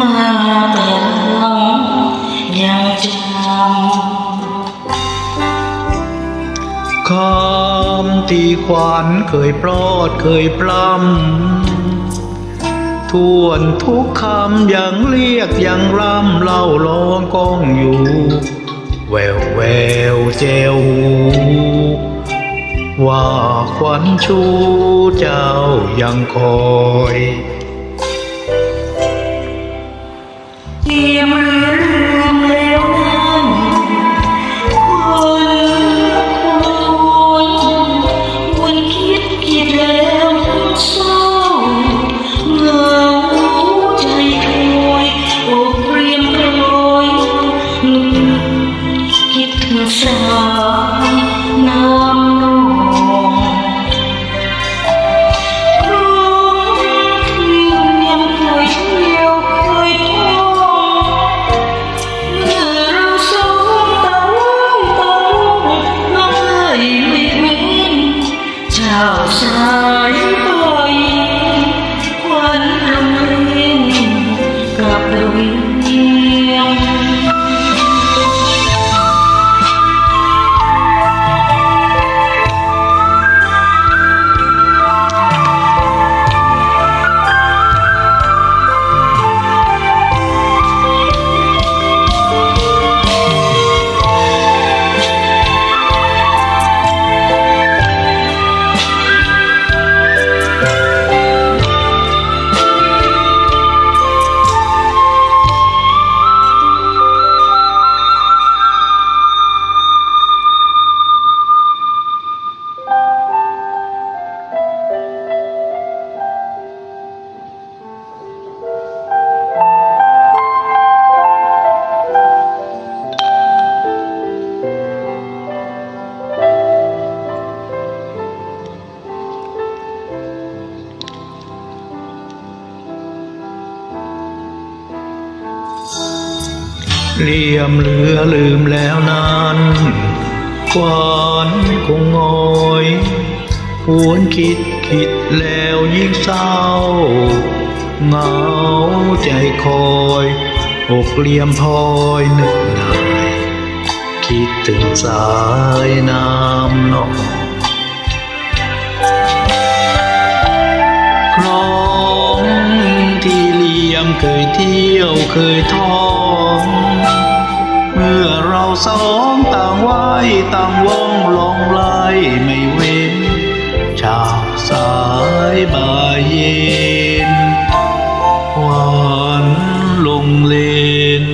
มาเป็ลมยังจำคำที่ขวัญเคยปลอดเคยปล้ำทวนทุกคำยังเรียกยังร่ำเล่าร้องก้องอยู่แววแววเจวว่าขวัญชูเจ้ายังคอย เเลี่ยมเหลือลืมแล้วนั้นขวานคงงอยหวนคิดคิดแล้วยิ่งเศร้าเหงาใจคอยอกเลี่ยมพลอยนึกหน่ายคิดถึงสายน้ำนองคลองที่เลี่ยมเคย ที่ยวเคยท่อง เมื่อเราสองต่างไว้ต่างว่องลองไล่ไม่เว้นชาวสายบ่ายเย็นหวานลงเล่น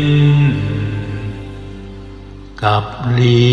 กับลี